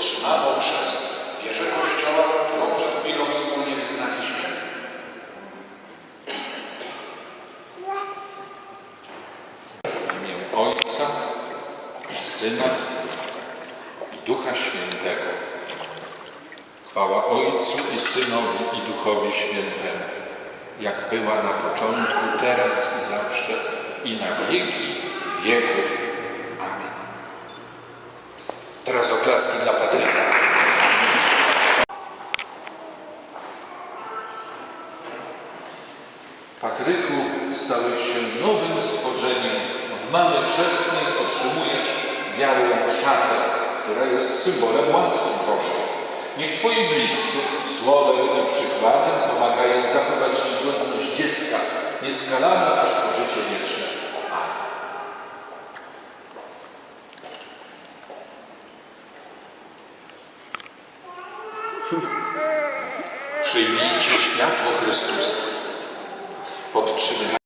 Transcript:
otrzymano chrzest w wierze Kościoła, którą przed chwilą wspólnie wyznaliśmy. W imię Ojca i Syna i Ducha Świętego. Chwała Ojcu i Synowi i Duchowi Świętemu, jak była na początku, teraz i zawsze, i na wieki wieków. Teraz oklaski dla Patryka. Patryku, stałeś się nowym stworzeniem. Od mamy chrzestnej otrzymujesz białą szatę, która jest symbolem łaski Bożej. Niech Twoi bliscy słowem i przykładem pomagają zachować Ci godność dziecka, nieskalaną aż po życie wieczne. Przyjmijcie światło Chrystusa. Podtrzymywanie